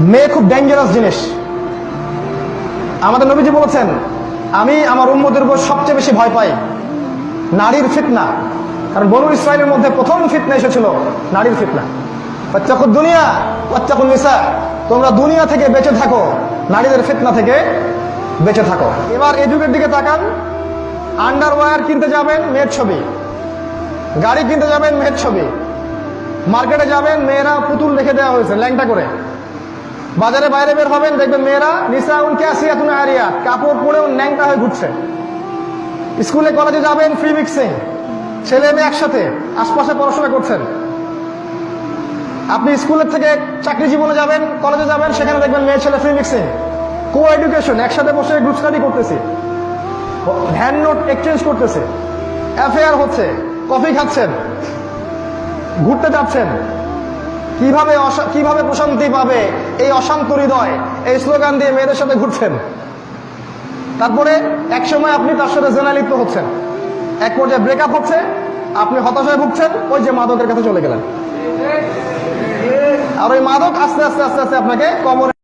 মেয়ে খুব ডেঞ্জারাস জিনিস। আমাদের নবীজি বলেছেন, আমি আমার উম্মদের উপর সবচেয়ে বেশি ভয় পাই। নারীর ফিতনা। কারণ বনু ইসরায়েলের মধ্যে প্রথম ফিতনা এসেছিল নারীর ফিতনা। বাচ্চাকুর দুনিয়া বাচ্চাকুর নিসা। তোমরা দুনিয়া থেকে বেঁচে থাকো, নারীদের ফিতনা থেকে বেঁচে থাকো। এবার এই যুগের দিকে তাকান আন্ডারওয়্যার কিনতে যাবেন, মেয়ের ছবি। গাড়ি কিনতে যাবেন, মেয়ের ছবি। মার্কেটে যাবেন, মেয়েরা পুতুল রেখে দেওয়া হয়েছে, ল্যাংটা করে। বাজারে বাইরে বের হবেন, দেখবেন মেয়েরা নিসা ক্যাসিয়া তুমি আরিয়া? কাপড় পরেও ন্যাংটা হয়ে ঘুরছে। স্কুলে, কলেজে যাবেন ফ্রি মিক্সিং ছেলে মেয়ে একসাথে, আশপাশে পড়াশোনা করছেন। আপনি স্কুলের থেকে চাকরি জীবনে যাবেন, কলেজে যাবেন, সেখানে দেখবেন মেয়ে, ছেলে ফ্রি মিক্সিং কো এডুকেশন একসাথে বসে গ্রুপ স্টাডি করতেছি। হ্যান্ড নোট এক্সচেঞ্জ করতেছে। অ্যাফেয়ার হচ্ছে কফি খাচ্ছেন, ঘুরতে যাচ্ছেন। কীভাবে কীভাবে প্রশান্তি পাবে এই অশান্ত হৃদয়? এই স্লোগান দিয়ে মেয়েদের সাথে ঘুরছেন। তারপরে এক সময় আপনি তার সাথে জেনালিপ্ত হচ্ছেন। এক পর্যায়ে ব্রেকআপ হচ্ছে, আপনি হতাশায় ভুগছেন, ওই যে মাদকের কাছে চলে গেলেন। আর ওই মাদক আস্তে আস্তে আস্তে আস্তে আপনাকে কবরে